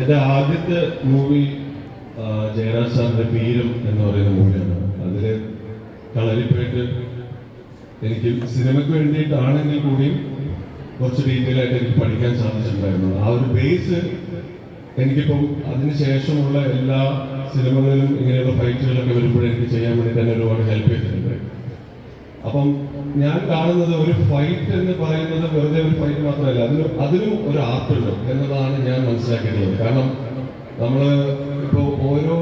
എന്റെ ആദ്യത്തെ മൂവി ജയരാജ് സാറിന്റെ വീരം എന്ന് പറയുന്ന മൂവിയാണ് അതിൽ കളരിപ്പേട്ട് എനിക്ക് സിനിമയ്ക്ക് വേണ്ടിയിട്ടാണെങ്കിൽ കൂടി കുറച്ച് ഡീറ്റെയിൽ ആയിട്ട് എനിക്ക് പഠിക്കാൻ സാധിച്ചിട്ടുണ്ടായിരുന്നു. ആ ഒരു ബേസ് എനിക്കിപ്പം അതിന് ശേഷമുള്ള എല്ലാ സിനിമകളിലും ഇങ്ങനെയുള്ള ഫൈറ്റുകളൊക്കെ വരുമ്പോഴും എനിക്ക് ചെയ്യാൻ വേണ്ടി തന്നെ ഒരുപാട് ഹെൽപ്പ് ചെയ്തിട്ടുണ്ട്. അപ്പം ഞാൻ കാണുന്നത് ഒരു ഫൈറ്റ് എന്ന് പറയുന്നത് വെറുതെ ഒരു ഫൈറ്റ് മാത്രമല്ല അതിന് അതിനും ഒരു ആർട്ട് ഉണ്ട് എന്നതാണ് ഞാൻ മനസ്സിലാക്കിയിട്ടുള്ളത്. കാരണം നമ്മൾ ഇപ്പോൾ ഓരോ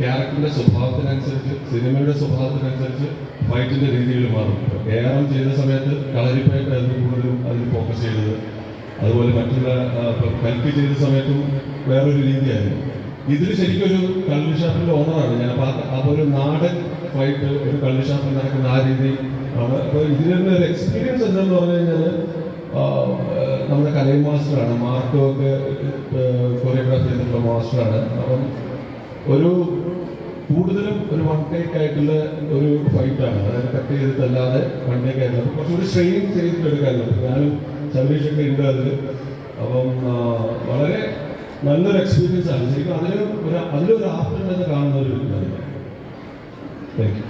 ക്യാരക്ടറിന്റെ സ്വഭാവത്തിനനുസരിച്ച് സിനിമയുടെ സ്വഭാവത്തിനനുസരിച്ച് ഫൈറ്റിന്റെ രീതികൾ മാറും. ഏറം ചെയ്ത സമയത്ത് കളരിപ്പായിട്ടായിരുന്നു കൂടുതലും അതിന് ഫോക്കസ് ചെയ്തത്. അതുപോലെ മറ്റുള്ള കൽക്ക് ചെയ്ത സമയത്തും വേറൊരു രീതിയായിരുന്നു. ഇതിൽ ശരിക്കും ഒരു കൽവിഷാപ്പിന്റെ ഓണറാണ് ഞാൻ അപ്പോൾ ഒരു നാടൻ ഫൈറ്റ് ഒരു കണ്ടീഷൻ നടക്കുന്ന ആ രീതി ആണ്. അപ്പൊ ഇതിനുള്ള ഒരു എക്സ്പീരിയൻസ് എന്താന്ന് പറഞ്ഞു കഴിഞ്ഞാൽ നമ്മുടെ കലൈ മാസ്റ്ററാണ്. മാർക്കോ ഒക്കെ കൊറിയോഗ്രാഫി ചെയ്തിട്ടുള്ള മാസ്റ്ററാണ്. അപ്പം ഒരു കൂടുതലും ഒരു വൺ ടേക്ക് ആയിട്ടുള്ള ഒരു ഫൈറ്റാണ് അതായത് കട്ട് ചെയ്തിട്ടല്ലാതെ വൺ ടേക്ക് ആയിട്ടുള്ള. അപ്പൊ കുറച്ചുകൂടി സ്ട്രെയിൻ ചെയ്തിട്ട് എടുക്കാറുണ്ട് ഞാനും സതീഷൊക്കെ ഉണ്ട് അതിൽ അപ്പം വളരെ നല്ലൊരു എക്സ്പീരിയൻസ് ആണ്. ശരിക്കും അതിന് ഒരു അതിലൊരു ആർട്ട് ഉണ്ടെന്ന് കാണുന്ന ഒരു താങ്ക് യു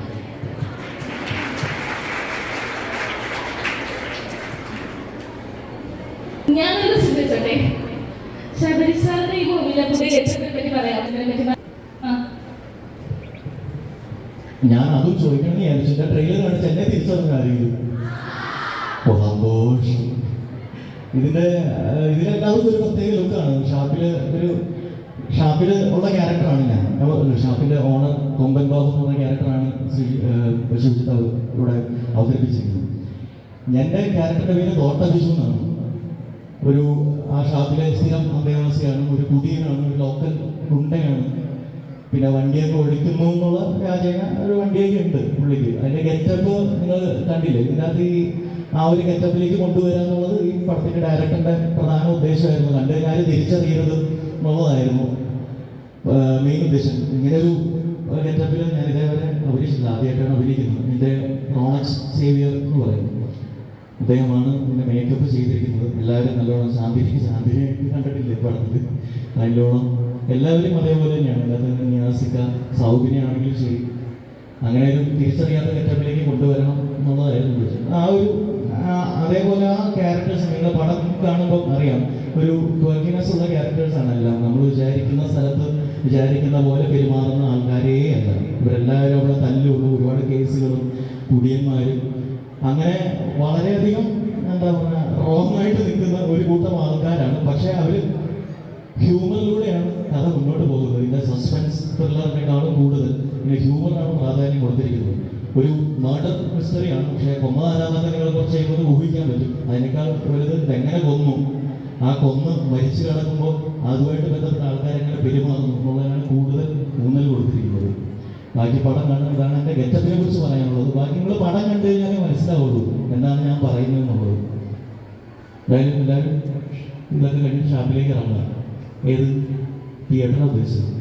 ഞാനൊരു ചിന്തിച്ചോട്ടെ. ശബരി സാറിന്റെ ഈ മൂവിയിലെ പുതിയ ഗെറ്റപ്പിനെ പറ്റി പറയാം. ഞാൻ അതും ചോദിക്കണമെന്ന് ട്രെയിലർ കാണിച്ച് എന്നെ സന്തോഷം ഇതിന്റെ ഇതിലെല്ലാവരും ഒരു പ്രത്യേക ലുക്കാണ് ഷാപ്പിൽ ഒരു ഷാപ്പിൽ ഉള്ള ക്യാരക്ടറാണ് ഞാൻ. ഷാപ്പിന്റെ ഓണർ കൊമ്പൻ ബാബു എന്ന് പറഞ്ഞ ക്യാരക്ടറാണ് ശിവജിത്ത് ഇവിടെ അവതരിപ്പിച്ചിരിക്കുന്നത്. എന്റെ ക്യാരക്ടറിന്റെ പേര് തോട്ട വിഷു എന്നാണ്. ഒരു ആ ഷാപ്പിലെ സ്ഥിരം അന്തേവാസിയാണ് ഒരു കുടിയനാണ് ഒരു ലോക്കൽ ഗുണ്ടയാണ്. പിന്നെ വണ്ടിയൊക്കെ ഒഴിക്കുന്നു എന്നുള്ള രാജേന ഒരു വണ്ടിയൊക്കെ ഉണ്ട് പുള്ളിക്ക്. അതിന്റെ ഗെറ്റപ്പ് നിങ്ങൾ കണ്ടില്ലേ? ഇതിനകത്ത് ഈ ആ ഒരു ഗെറ്റപ്പിലേക്ക് കൊണ്ടുവരിക എന്നുള്ളത് ഈ പടത്തിന്റെ ഡയറക്ടറിന്റെ പ്രധാന ഉദ്ദേശമായിരുന്നു. കണ്ടു കഴിഞ്ഞാൽ തിരിച്ചറിയരുത് എന്നുള്ളതായിരുന്നു. മെയിൻ ഉദ്ദേശം. ഇങ്ങനെ ഒരു ഗെറ്റപ്പിൽ ഞാൻ ഇതേവരെ അഭിനയിച്ചില്ല ആദ്യമായിട്ടാണ് അഭിനയിക്കുന്നത്. എന്റെ റോണക്സ് സേവിയർ എന്ന് പറയുന്നത് അദ്ദേഹമാണ് ഇതിന്റെ മേക്കപ്പ് ചെയ്തിരിക്കുന്നത്. എല്ലാവരും നല്ലോണം ശാന്തി ശാന്തി കണ്ടിട്ടില്ല കണ്ടിട്ടില്ലേ പടത്തിൽ നല്ലോണം എല്ലാവരും അതേപോലെ തന്നെയാണ്. അല്ലാതെ ന്യാസിക്ക സൗകര്യമാണെങ്കിലും ശരി. അങ്ങനെ ഒരു തിരിച്ചറിയാത്ത ഗെറ്റപ്പിലേക്ക് കൊണ്ടുവരണം എന്നുള്ളതായിരുന്നു ഉദ്ദേശം. ആ ഒരു അതേപോലെ ആ ക്യാരക്ടേഴ്സ് നിങ്ങളുടെ പടം കാണുമ്പോൾ അറിയാം. ഒരു ക്വർക്കിനെസ് ഉള്ള ക്യാരക്ടേഴ്സ് ആണ് എല്ലാം നമ്മൾ വിചാരിക്കുന്ന സ്ഥലത്ത് വിചാരിക്കുന്ന പോലെ പെരുമാറുന്ന ആൾക്കാരേ അല്ല. ഇവരെല്ലാവരും അവിടെ തല്ലുള്ളൂ ഒരുപാട് കേസുകളും കുടിയന്മാരും. അങ്ങനെ വളരെയധികം എന്താ പറയുക റോങ് ആയിട്ട് നിൽക്കുന്ന ഒരു കൂട്ടം ആൾക്കാരാണ്. പക്ഷെ അവർ ഹ്യൂമറിലൂടെയാണ് കഥ മുന്നോട്ട് പോകുന്നത്. ഇതിന്റെ സസ്പെൻസ് ത്രില്ലറിനേക്കാളും കൂടുതൽ ഇതിന് ഹ്യൂമറിനാണ് പ്രാധാന്യം കൊടുത്തിരിക്കുന്നത്. ഒരു മർഡർ മിസ്റ്ററിയാണ് പക്ഷേ കൊമ്മ ആരാധനകളെ കുറിച്ച് ചെയ്യുന്നത് ഊഹിക്കാൻ പറ്റും. അതിനേക്കാൾ വലുത് എങ്ങനെ കൊന്നു? ആ കൊന്ന് മരിച്ചു കിടക്കുമ്പോൾ അതുമായിട്ട് ബന്ധപ്പെട്ട ആൾക്കാരെങ്ങനെ പെരുമാറുന്നു. എന്നുള്ളതിനാണ് കൂടുതൽ ഊന്നൽ കൊടുത്തിരിക്കുന്നത്. ബാക്കി പടം കാണുന്ന ഇതാണ് എന്റെ ഗെറ്റപ്പിനെ കുറിച്ച് പറയാനുള്ളത്. ബാക്കി നിങ്ങൾ പടം കണ്ടു കഴിഞ്ഞാലേ മനസ്സിലാവുള്ളൂ എന്താണ് ഞാൻ പറയുന്നത് എന്നുള്ളത്. എന്തായാലും എല്ലാവരും ഇതൊക്കെ കഴിഞ്ഞ് ഷാപ്പിലേക്ക് ഇറങ്ങുക. ഏത്? തിയേറ്ററാണ് ഉദ്ദേശിച്ചത്.